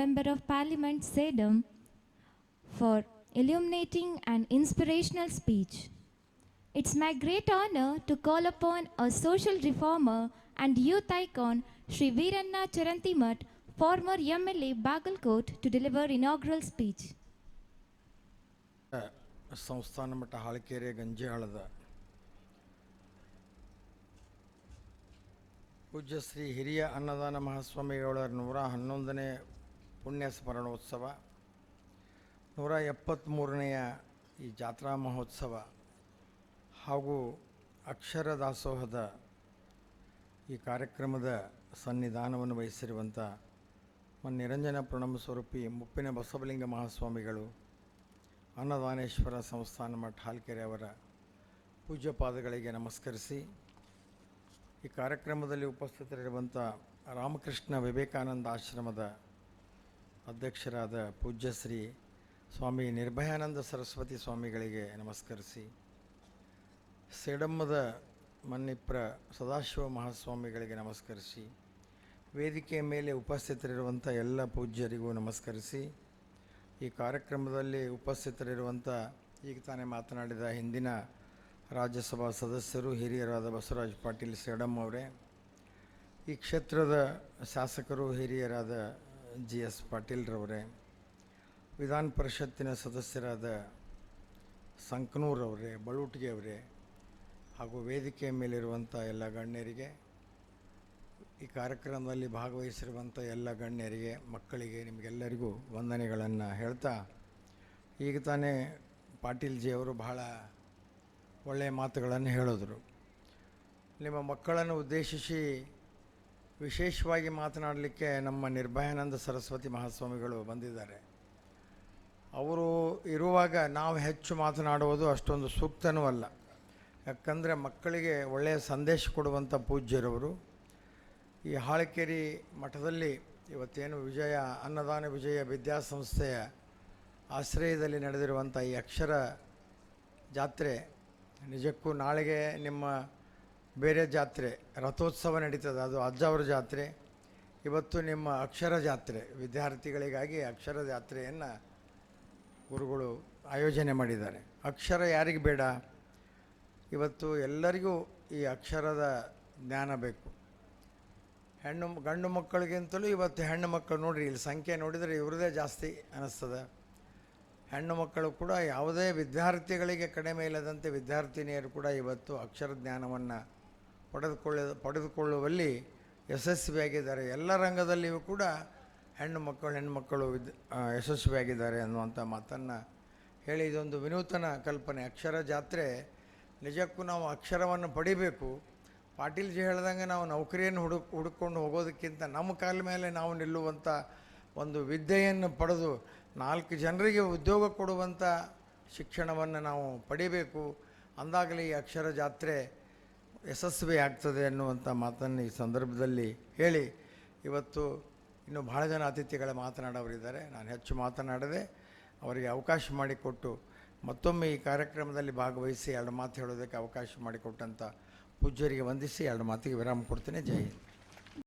Member of Parliament Sedum for illuminating an inspirational speech. It's my great honor to call upon a social reformer and youth icon Sri Veeranna Charantimat, former MLA Bagalkot, to deliver inaugural speech. ಸಂಸ್ಥಾನ ಮಟ್ಟ ಹಾಳಕೆರೆ ಗಂಜಾಳದ ಪೂಜ್ಯ ಶ್ರೀ ಹಿರಿಯ ಅನ್ನದಾನ ಮಹಾಸ್ವಾಮಿಗಳ ನೂರ ಹನ್ನೊಂದನೇ ಪುಣ್ಯ ಸ್ಮರಣೋತ್ಸವ ನೂರ ಎಪ್ಪತ್ತ್ಮೂರನೆಯ ಈ ಜಾತ್ರಾ ಮಹೋತ್ಸವ ಹಾಗೂ ಅಕ್ಷರ ದಾಸೋಹದ ಈ ಕಾರ್ಯಕ್ರಮದ ಸನ್ನಿಧಾನವನ್ನು ವಹಿಸಿರುವಂಥ ಮನ್ ನಿರಂಜನ ಪ್ರಣಮ ಸ್ವರೂಪಿ ಮುಪ್ಪಿನ ಬಸವಲಿಂಗ ಮಹಾಸ್ವಾಮಿಗಳು, ಅನ್ನದಾನೇಶ್ವರ ಸಂಸ್ಥಾನ ಮಠ ಹಾಲ್ಕೆರೆ ಅವರ ಪೂಜ್ಯ ಪಾದಗಳಿಗೆ ನಮಸ್ಕರಿಸಿ, ಈ ಕಾರ್ಯಕ್ರಮದಲ್ಲಿ ಉಪಸ್ಥಿತರಿರುವಂಥ ರಾಮಕೃಷ್ಣ ವಿವೇಕಾನಂದ ಆಶ್ರಮದ ಅಧ್ಯಕ್ಷರಾದ ಪೂಜ್ಯ ಶ್ರೀ ಸ್ವಾಮಿ ನಿರ್ಭಯಾನಂದ ಸರಸ್ವತಿ ಸ್ವಾಮಿಗಳಿಗೆ ನಮಸ್ಕರಿಸಿ. ಸೇಡಮ್ಮದ ಮನ್ನಿಪ್ರ ಸದಾಶಿವ ಮಹಾಸ್ವಾಮಿಗಳಿಗೆ ನಮಸ್ಕರಿಸಿ. ವೇದಿಕೆಯ ಮೇಲೆ ಉಪಸ್ಥಿತರಿರುವಂಥ ಎಲ್ಲ ಪೂಜ್ಯರಿಗೂ ನಮಸ್ಕರಿಸಿ. ಈ ಕಾರ್ಯಕ್ರಮದಲ್ಲಿ ಉಪಸ್ಥಿತರಿರುವಂಥ ಈಗ ತಾನೇ ಮಾತನಾಡಿದ ಹಿಂದಿನ ರಾಜ್ಯಸಭಾ ಸದಸ್ಯರು, ಹಿರಿಯರಾದ ಬಸವರಾಜ ಪಾಟೀಲ್ ಸೇಡಮ್ ಅವರೇ ಈ ಕ್ಷೇತ್ರದ ಶಾಸಕರು, ಹಿರಿಯರಾದ ಜಿ ಎಸ್ ಪಾಟೀಲ್ರವರೇ ವಿಧಾನ ಪರಿಷತ್ತಿನ ಸದಸ್ಯರಾದ ಸಂಕನೂರವರೇ ಅವರೇ ಹಾಗೂ ವೇದಿಕೆಯ ಮೇಲಿರುವಂಥ ಎಲ್ಲ ಗಣ್ಯರಿಗೆ, ಈ ಕಾರ್ಯಕ್ರಮದಲ್ಲಿ ಭಾಗವಹಿಸಿರುವಂಥ ಎಲ್ಲ ಗಣ್ಯರಿಗೆ, ಮಕ್ಕಳಿಗೆ, ನಿಮಗೆಲ್ಲರಿಗೂ ವಂದನೆಗಳನ್ನು ಹೇಳ್ತಾ, ಈಗ ತಾನೇ ಪಾಟೀಲ್ ಜಿ ಅವರು ಬಹಳ ಒಳ್ಳೆಯ ಮಾತುಗಳನ್ನು ಹೇಳಿದ್ರು. ನಿಮ್ಮ ಮಕ್ಕಳನ್ನು ಉದ್ದೇಶಿಸಿ ವಿಶೇಷವಾಗಿ ಮಾತನಾಡಲಿಕ್ಕೆ ನಮ್ಮ ನಿರ್ಭಯಾನಂದ ಸರಸ್ವತಿ ಮಹಾಸ್ವಾಮಿಗಳು ಬಂದಿದ್ದಾರೆ. ಅವರು ಇರುವಾಗ ನಾವು ಹೆಚ್ಚು ಮಾತನಾಡುವುದು ಅಷ್ಟೊಂದು ಸೂಕ್ತನೂ ಅಲ್ಲ. ಯಾಕಂದರೆ ಮಕ್ಕಳಿಗೆ ಒಳ್ಳೆಯ ಸಂದೇಶ ಕೊಡುವಂಥ ಪೂಜ್ಯರವರು. ಈ ಹಾಳಕೇರಿ ಮಠದಲ್ಲಿ ಇವತ್ತೇನು ವಿಜಯ, ಅನ್ನದಾನ ವಿಜಯ ವಿದ್ಯಾಸಂಸ್ಥೆಯ ಆಶ್ರಯದಲ್ಲಿ ನಡೆದಿರುವಂಥ ಈ ಅಕ್ಷರ ಜಾತ್ರೆ ನಿಜಕ್ಕೂ ನಾಳೆಗೆ ನಿಮ್ಮ ಬೇರೆ ಜಾತ್ರೆ, ರಥೋತ್ಸವ ನಡೀತದೆ. ಅದು ಅಜ್ಜವರ ಜಾತ್ರೆ. ಇವತ್ತು ನಿಮ್ಮ ಅಕ್ಷರ ಜಾತ್ರೆ, ವಿದ್ಯಾರ್ಥಿಗಳಿಗಾಗಿ ಅಕ್ಷರ ಜಾತ್ರೆಯನ್ನು ಗುರುಗಳು ಆಯೋಜನೆ ಮಾಡಿದ್ದಾರೆ. ಅಕ್ಷರ ಯಾರಿಗೆ ಬೇಡ? ಇವತ್ತು ಎಲ್ಲರಿಗೂ ಈ ಅಕ್ಷರದ ಜ್ಞಾನ ಬೇಕು. ಹೆಣ್ಣು, ಗಂಡು ಮಕ್ಕಳಿಗಿಂತಲೂ ಇವತ್ತು ಹೆಣ್ಣು ಮಕ್ಕಳು ನೋಡಿರಿ, ಇಲ್ಲಿ ಸಂಖ್ಯೆ ನೋಡಿದರೆ ಇವ್ರದ್ದೇ ಜಾಸ್ತಿ ಅನ್ನಿಸ್ತದೆ ಹೆಣ್ಣು ಮಕ್ಕಳು ಕೂಡ ಯಾವುದೇ ವಿದ್ಯಾರ್ಥಿಗಳಿಗೆ ಕಡಿಮೆ ಇಲ್ಲದಂತೆ ವಿದ್ಯಾರ್ಥಿನಿಯರು ಕೂಡ ಇವತ್ತು ಅಕ್ಷರ ಜ್ಞಾನವನ್ನು ಪಡೆದುಕೊಳ್ಳ, ಪಡೆದುಕೊಳ್ಳುವಲ್ಲಿ ಯಶಸ್ವಿಯಾಗಿದ್ದಾರೆ. ಎಲ್ಲ ರಂಗದಲ್ಲಿಯೂ ಕೂಡ ಹೆಣ್ಣು ಮಕ್ಕಳು ಹೆಣ್ಣುಮಕ್ಕಳು ವಿದ್ ಯಶಸ್ವಿಯಾಗಿದ್ದಾರೆ ಅನ್ನುವಂಥ ಮಾತನ್ನು ಹೇಳಿ ಇದೊಂದು ವಿನೂತನ ಕಲ್ಪನೆ. ಅಕ್ಷರ ಜಾತ್ರೆ ನಿಜಕ್ಕೂ ನಾವು ಅಕ್ಷರವನ್ನು ಪಡಿಬೇಕು. ಪಾಟೀಲ್ಜಿ ಹೇಳ್ದಂಗೆ ನಾವು ನೌಕರಿಯನ್ನು ಹುಡುಕ್, ಹುಡುಕೊಂಡು ಹೋಗೋದಕ್ಕಿಂತ ನಮ್ಮ ಕಾಲ ಮೇಲೆ ನಾವು ನಿಲ್ಲುವಂಥ ಒಂದು ವಿದ್ಯೆಯನ್ನು ಪಡೆದು ನಾಲ್ಕು ಜನರಿಗೆ ಉದ್ಯೋಗ ಕೊಡುವಂಥ ಶಿಕ್ಷಣವನ್ನು ನಾವು ಪಡಿಬೇಕು. ಅಂದಾಗಲೇ ಈ ಅಕ್ಷರ ಜಾತ್ರೆ ಯಶಸ್ವಿ ಆಗ್ತದೆ ಅನ್ನುವಂಥ ಮಾತನ್ನು ಈ ಸಂದರ್ಭದಲ್ಲಿ ಹೇಳಿ, ಇವತ್ತು ಇನ್ನು ಬಹಳ ಜನ ಅತಿಥಿಗಳ ಮಾತನಾಡೋರಿದ್ದಾರೆ ನಾನು ಹೆಚ್ಚು ಮಾತನಾಡದೆ ಅವರಿಗೆ ಅವಕಾಶ ಮಾಡಿಕೊಟ್ಟು ಮತ್ತೊಮ್ಮೆ ಈ ಕಾರ್ಯಕ್ರಮದಲ್ಲಿ ಭಾಗವಹಿಸಿ ಎರಡು ಮಾತು ಹೇಳೋದಕ್ಕೆ ಅವಕಾಶ ಮಾಡಿಕೊಟ್ಟಂಥ ಪೂಜ್ಯರಿಗೆ ವಂದಿಸಿ ಎರಡು ಮಾತಿಗೆ ವಿರಾಮ ಕೊಡ್ತೇನೆ. ಜೈ ಹಿಂದ್.